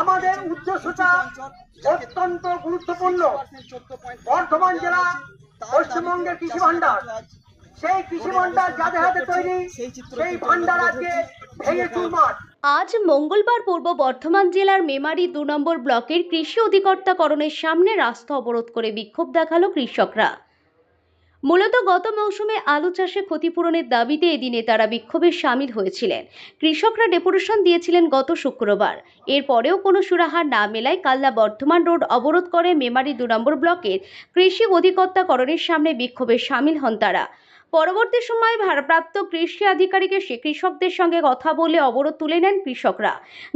আমাদের উদ্দেশ্যটা অত্যন্ত গুরুত্বপূর্ণ। বর্ধমান জেলা পশ্চিমবঙ্গের কৃষি ভান্ডার সেই কৃষি ভান্ডার যাদের হাতে তৈরি, সেই ভান্ডার আজকে ভেঙে চুরমার। আজ মঙ্গলবার পূর্ব বর্ধমান জেলার মেমারি দু নম্বর ব্লকের কৃষি অধিকর্তাকরণের সামনে রাস্তা অবরোধ করে বিক্ষোভ দেখাল কৃষকরা। মূলত গত মৌসুমে আলু চাষে ক্ষতিপূরণের দাবিতে এদিনে তারা বিক্ষোভে সামিল হয়েছিলেন। কৃষকরা ডেপুটেশন দিয়েছিলেন গত শুক্রবার। এরপরেও কোনো সুরাহার না মেলায় কাল্লা বর্ধমান রোড অবরোধ করে মেমারি দু নম্বর ব্লকের কৃষি অধিকর্তাকরণের সামনে বিক্ষোভে সামিল হন তারা। পরবর্তী সময়ে ভারপ্রাপ্ত কৃষি আধিকারিকের এসে কৃষকদের সঙ্গে কথা বলে অবরোধ তুলে নেন কৃষকরা।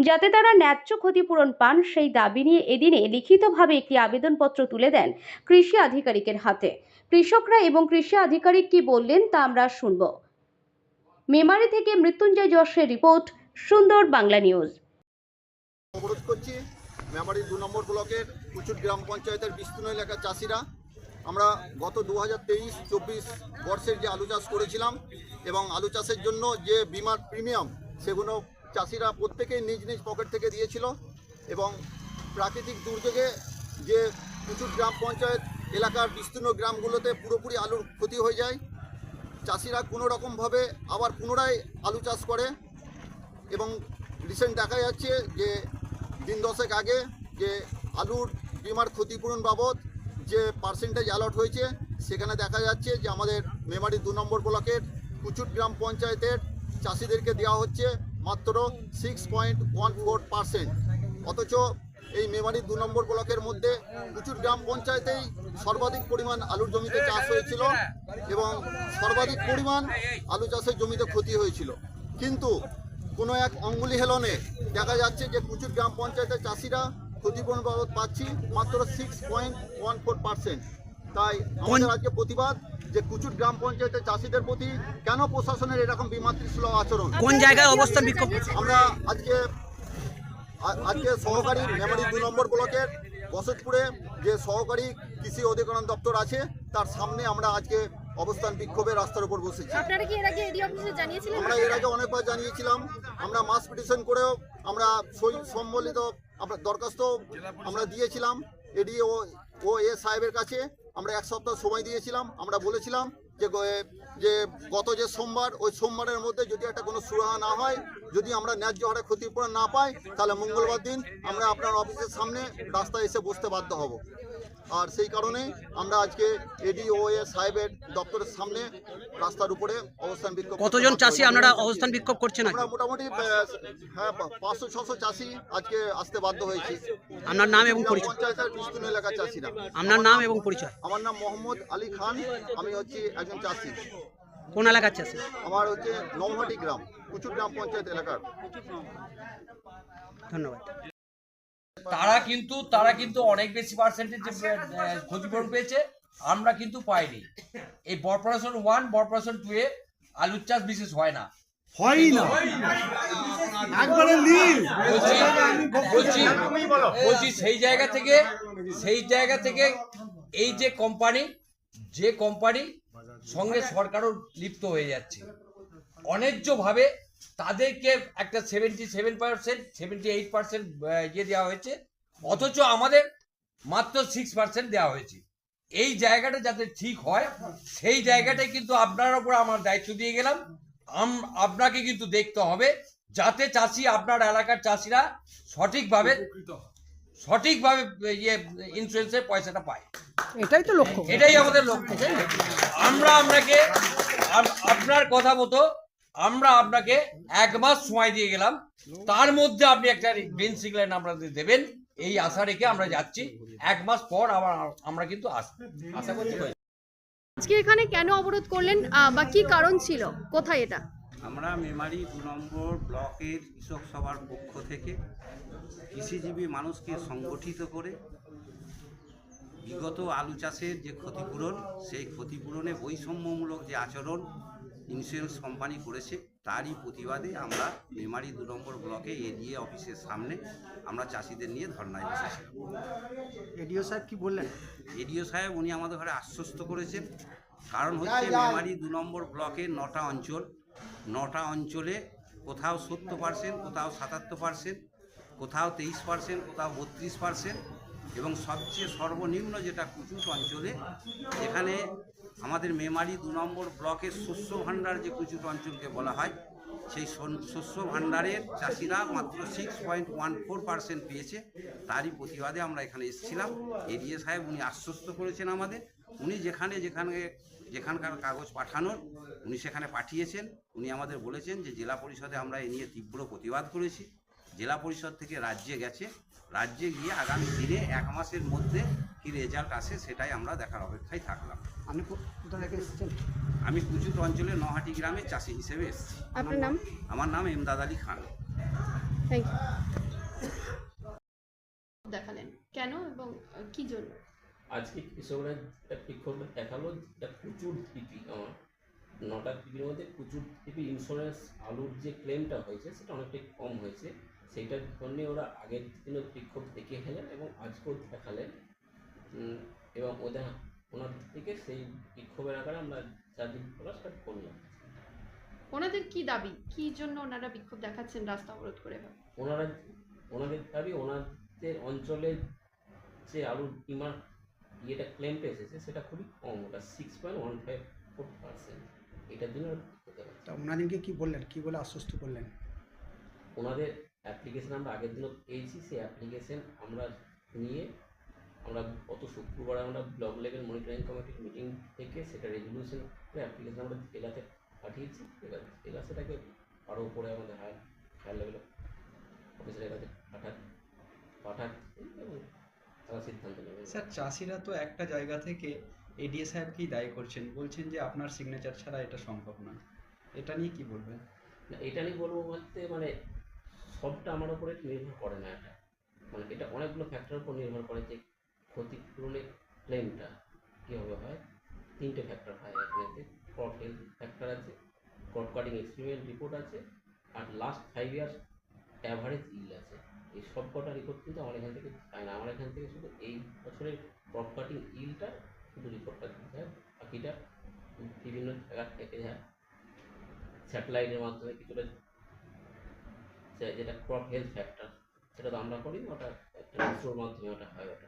যাতে তারা ন্যায্য ক্ষতিপূরণ পান, সেই দাবি নিয়ে এদিনে লিখিতভাবে একটি আবেদনপত্র তুলে দেন কৃষি আধিকারিকের হাতে। কৃষকরা এবং কৃষি আধিকারিক কি বললেন তা আমরা শুনব। মেমারি থেকে মৃত্যুঞ্জয় যশের রিপোর্ট, সুন্দর বাংলা নিউজ। অবরোধ করছি। মেমারি দু নম্বর ব্লকের কুচুট গ্রাম পঞ্চায়েতের বিস্তীর্ণ এলাকার চাষিরা আমরা গত দু হাজার তেইশ, চব্বিশ বর্ষের যে আলু চাষ করেছিলাম এবং আলু চাষের জন্য যে বিমার প্রিমিয়াম সেগুলো চাষিরা প্রত্যেকেই নিজ নিজ পকেট থেকে দিয়েছিল এবং প্রাকৃতিক দুর্যোগে যে কুচুট গ্রাম পঞ্চায়েত এলাকার বিস্তীর্ণ গ্রামগুলোতে পুরোপুরি আলুর ক্ষতি হয়ে যায়। চাষিরা কোনো রকমভাবে আবার পুনরায় আলু চাষ করে এবং রিসেন্ট দেখা যাচ্ছে যে দিন দশেক আগে যে আলুর বিমার ক্ষতিপূরণ বাবদ যে পার্সেন্টেজ অ্যালট হয়েছে, সেখানে দেখা যাচ্ছে যে আমাদের মেমারি দু নম্বর ব্লকের কুচুট গ্রাম পঞ্চায়েতের চাষিদেরকে দেওয়া হচ্ছে মাত্র six point one four percent অথচ এই মেমারি দু নম্বর ব্লকের মধ্যে কুচুট গ্রাম পঞ্চায়েতেই সর্বাধিক পরিমাণ আলুর জমিতে চাষ হয়েছিল এবং সর্বাধিক পরিমাণ আলু চাষের জমিতে ক্ষতি হয়েছিল। কিন্তু কোনো এক অঙ্গুলি হেলনে দেখা যাচ্ছে যে কুচুর গ্রাম পঞ্চায়েতের চাষিরা ক্ষতিপূরণ বাবদ পাচ্ছি মাত্র six point one four percent তাই আমাদের আজকে প্রতিবাদ যে কুচুর গ্রাম পঞ্চায়েতের চাষিদের প্রতি কেন প্রশাসনের এরকম বিমাতৃসুলভ আচরণ? কোন জায়গায় অবস্থান বিক্ষোভ? আমরা আজকে আজকে সহকারী মেমারি দু নম্বর ব্লকের বসতপুরে যে সহকারী কৃষি অধিকরণ দপ্তর আছে তার সামনে আমরা আজকে অবস্থান বিক্ষোভে রাস্তার উপর বসেছি। আপনারা কি এর আগে এডি অফিসে জানিয়েছিলেন? আমরা এর আগে অনেকবার জানিয়েছিলাম আমরা মাস পিটিশন করেও আমরা সম্বলিত আমরা দরখাস্ত আমরা দিয়েছিলাম এডি ও ও এ সাহেবের কাছে আমরা এক সপ্তাহ সময় দিয়েছিলাম আমরা বলেছিলাম যে যে গত যে সোমবার ওই সোমবারের মধ্যে যদি একটা কোনো সুরাহা না হয় যদি আমরা ন্যায্য হারে ক্ষতিপূরণ না পাই তাহলে মঙ্গলবার দিন আমরা আপনার অফিসের সামনে রাস্তায় এসে বসতে বাধ্য হব। আর সেই কারণে আমরা আজকে এডি ও এ সাহেবের দপ্তরের সামনে রাস্তার উপরে অবস্থান বিক্ষোভ কতজন চাষি। আপনারা অবস্থান বিক্ষোভ করছেন? আমরা মোটামুটি হ্যাঁ পাঁচশো ছশো চাষি আজকে আসতে বাধ্য হয়েছি। আপনার নাম এবং পরিচয়? পঞ্চায়েতের বিস্তীর্ণ এলাকার চাষিরা। আপনার নাম এবং পরিচয়? আমার নাম মোহাম্মদ আলী খান আমি হচ্ছি একজন চাষি। কোন এলাকার চাষি? আমার হচ্ছে নমহাটি গ্রাম কুচুর গ্রাম পঞ্চায়েত এলাকার। ধন্যবাদ। তারা কিন্তু তারা কিন্তু অনেক বেশি পার্সেন্টেজ ক্ষতিপূরণ পেয়েছে আমরা কিন্তু পাইনি। এই বরপারেশন ওয়ান বরপারেশন টু এ আলুর চাষ বিশেষ হয় না। হয় না। একবারে নীল। বলছি বলছি বলছি সেই জায়গা থেকে সেই জায়গা থেকে এই যে কোম্পানি যে কোম্পানি সঙ্গে সরকারও লিপ্ত হয়ে যাচ্ছে। অন্যায্যভাবে তাদেরকে একটা seventy seven percent seventy eight percent ইয়ে দেওয়া হয়েছে। অথচ আমাদের মাত্র সিক্স পার্সেন্ট দেওয়া হয়েছে। এই জায়গাটা যাতে ঠিক হয় সেই জায়গাটাই কিন্তু আপনার উপর আমার দায়িত্ব দিয়ে গেলাম। আম- আপনাকে কিন্তু দেখতে হবে যাতে চাষি আপনার এলাকার চাষিরা সঠিকভাবে সঠিকভাবে ইয়ে ইন্স্যুরেন্সের পয়সাটা পায়। এটাই তো লক্ষ্য। এটাই আমাদের লক্ষ্য। আমরা আপনাকে আপনার কথা মতো আমরা আপনাকে এক মাস সময় দিয়ে গেলাম। তার মধ্যে আপনি একটা গ্রিন সিগন্যাল আমাদের দেবেন। এই আশা রেখে আমরা যাচ্ছি। এক মাস পর আবার আমরা কিন্তু আশা করছি। আজকে এখানে কেন অবরোধ করলেন বা কি কারণ ছিল? কোথায় এটা? আমরা মেমারি দু নম্বর ব্লকের কৃষক সভার পক্ষ থেকে কৃষিজীবী মানুষকে সংগঠিত করে বিগত আলু চাষের যে ক্ষতিপূরণ সেই ক্ষতিপূরণে বৈষম্যমূলক যে আচরণ ইন্স্যুরেন্স কোম্পানি করেছে তারই প্রতিবাদে আমরা মেমারি দু নম্বর ব্লকে এডিএ অফিসের সামনে আমরা চাষিদের নিয়ে ধর্নায় বসেছিলাম এডিও সাহেব কি বললেন? এডিও সাহেব উনি আমাদের ঘরে আশ্বস্ত করেছেন। কারণ হচ্ছে মেমারি দু নম্বর ব্লকে নটা অঞ্চল নটা অঞ্চলে কোথাও সত্তর পার্সেন্ট কোথাও সাতাত্তর পার্সেন্ট কোথাও তেইশ পার্সেন্ট কোথাও বত্রিশ পার্সেন্ট এবং সবচেয়ে সর্বনিম্ন যেটা কুচুট অঞ্চলে, যেখানে আমাদের মেমারি দু নম্বর ব্লকের শস্য ভাণ্ডার যে কুচুট অঞ্চলকে বলা হয়, সেই শস্য ভাণ্ডারের চাষিরা মাত্র six point one four percent পেয়েছে। তারই প্রতিবাদে আমরা এখানে এসেছিলাম। এডিএ সাহেব উনি আশ্বস্ত করেছেন আমাদের। উনি যেখানে যেখানে, যেখানকার কাগজ পাঠানোর, উনি সেখানে পাঠিয়েছেন। উনি আমাদের বলেছেন যে, জেলা পরিষদে আমরা এ নিয়ে তীব্র প্রতিবাদ করেছি। জেলা পরিষদ থেকে রাজ্যে গেছে। রাজ্যে গিয়ে আগামী দিনে এক মাসের মধ্যে কি রেজাল্ট আসে সেটাই আমরা দেখার অপেক্ষায় থাকলাম। আপনি কো- কোথা থেকে এসেছেন? আমি কুচুত অঞ্চলের নহাটি গ্রামের চাষি হিসেবে এসেছি। আপনার নাম? আমার নাম এমদাদ আলী খান। থ্যাংক ইউ দেখালেন। কেন এবং কি জন্য? আজকে কৃষকরা একটা বিক্ষোভ দেখাল প্রচুর টিপি আমার। নটা টিপির মধ্যে প্রচুর টিপি ইন্স্যুরেন্স আলুর যে ক্লেমটা হয়েছে সেটা অনেকটাই কম হয়েছে। সেইটার জন্যে ওরা আগের দিনও বিক্ষোভ দেখিয়ে গেলেন এবং আজকেও দেখালেন এবং ওদের ওনার থেকে সেই বিক্ষোভের আকারে আমরা চারদিন করা স্টার্ট করলাম। ওনাদের কি দাবি? কি জন্য ওনারা বিক্ষোভ দেখাচ্ছেন রাস্তা অবরোধ করে? ওনারা ওনাদের দাবি ওনাদের অঞ্চলে যে আলুর বিমার ইয়েটা ক্লেমটা এসেছে সেটা খুবই কম। ওটা six point one five four percent এটার জন্য তা ওনাদেরকে কি বললেন? কি বলে আশ্বস্ত করলেন? ওনাদের অ্যাপ্লিকেশন আমরা আগের দিনও পেয়েছি সেই অ্যাপ্লিকেশন আমরা নিয়ে আমরা গত শুক্রবার আমরা ব্লক লেভেল মনিটরিং কমিটির মিটিং থেকে সেটা রেজলিউশন করে অ্যাপ্লিকেশন আমরা জেলাতে পাঠিয়েছি। এবার জেলা সেটাকে আরও উপরে আমাদের হায়ার হায়ার লেভেল অফিসারের কাছে পাঠা পাঠাচ্ছে এবং তারা সিদ্ধান্ত নেবে। স্যার চাষিরা তো একটা জায়গা থেকে এডিএ সাহেবকেই দায়ী করছেন বলছেন যে আপনার সিগনেচার ছাড়া এটা সম্ভব নয় এটা নিয়ে কি বলবেন? না এটা নিয়ে বলব বলতে মানে সবটা আমার উপরে নির্ভর করে না এটা। মানে এটা অনেকগুলো ফ্যাক্টরের উপর নির্ভর করে যে ক্ষতিপূরণের ক্লেমটা কীভাবে হয়। তিনটে ফ্যাক্টর হয় এখানে ক্রপ হেলথ ফ্যাক্টর আছে ক্রপ কাটিং এক্সপেরিমেন্ট রিপোর্ট আছে, আর last five years average yield আছে। এই সব কটা রিপোর্ট কিন্তু আমার এখান থেকে চাই না? আমার এখান থেকে শুধু এই বছরের ক্রপ কাটিং ইলটা শুধু রিপোর্টটা দিতে হয়। বাকিটা বিভিন্ন জায়গা থেকে যায়। স্যাটেলাইটের মাধ্যমে কিছুটা যেটা ক্রপ হেলথ ফ্যাক্টর সেটা তো আমরা করি ওটা একটা মাধ্যমে ওটা হয় ওটা।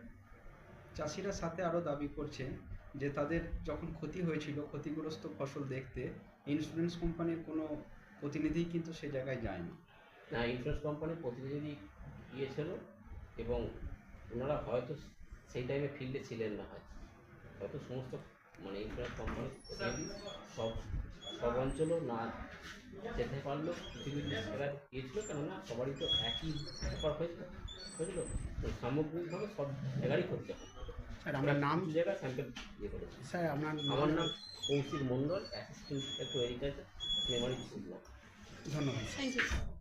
চাষিরা সাথে আরও দাবি করছেন যে তাদের যখন ক্ষতি হয়েছিল ক্ষতিগ্রস্ত ফসল দেখতে ইন্স্যুরেন্স কোম্পানির কোনো প্রতিনিধি কিন্তু সে জায়গায় যায়নি। না ইন্স্যুরেন্স কোম্পানির প্রতিনিধি গিয়েছিল এবং ওনারা হয়তো সেই টাইমে ফিল্ডে ছিলেন না হয়তো। হয়তো সমস্ত মানে ইন্স্যুরেন্স কোম্পানির প্রতিনিধি সব সব অঞ্চলও না যেতে পারল পৃথিবীর জায়গায় গিয়েছিল কেননা সবারই তো একই ব্যাপার হয়েছিল বুঝলো তো সামগ্রিকভাবে সব জায়গারই করতে হবে স্যার আমার নাম? কিছু জায়গায় স্যাম্পেল ইয়ে করেছে। স্যার আপনার আমার নাম? কৌশিক মণ্ডল অ্যাসিস্ট্যান্ট একটু এগ্রিকালচার মেমারি ব্লক ধন্যবাদ। Thank you